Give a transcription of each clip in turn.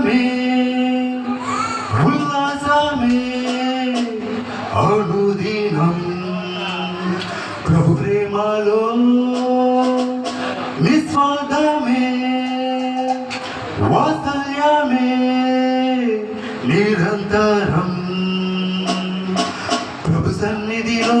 ఉల్లాసమే ఉల్లాసమే అనుదినం. ప్రభు ప్రేమలో నిస్వార్థమే వాత్సల్యమే నిరంతరం. ప్రభు సన్నిధిలో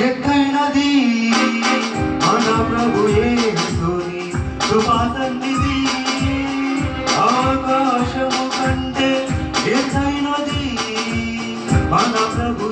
ఎక్కైనది మన ప్రభు యేసుని కృపాతండిది ఆకాశము కంటే ఎక్కైనది మన ప్రభు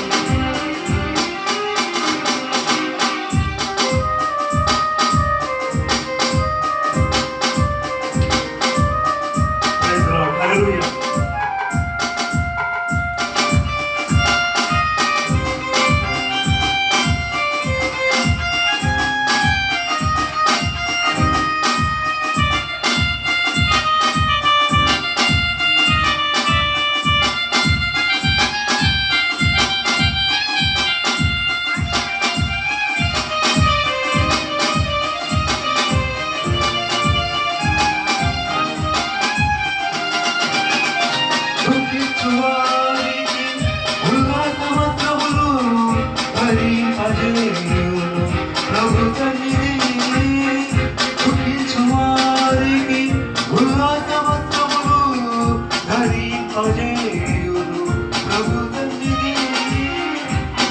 Hallelujah. ఆదేయుడు ప్రభు తండ్రి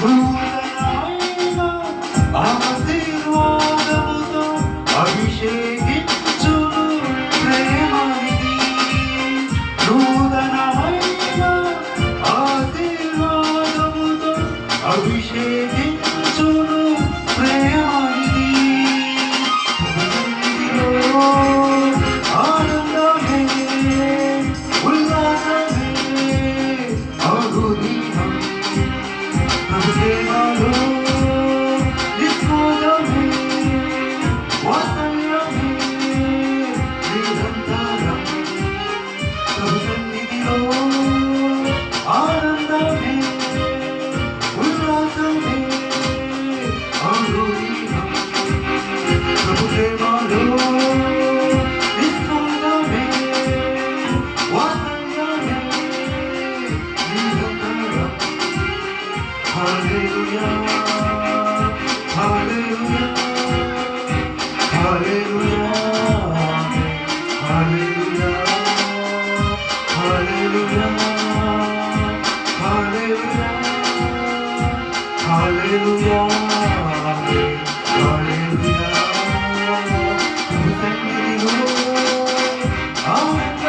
భూతనాయన అభిషేక్ Huh?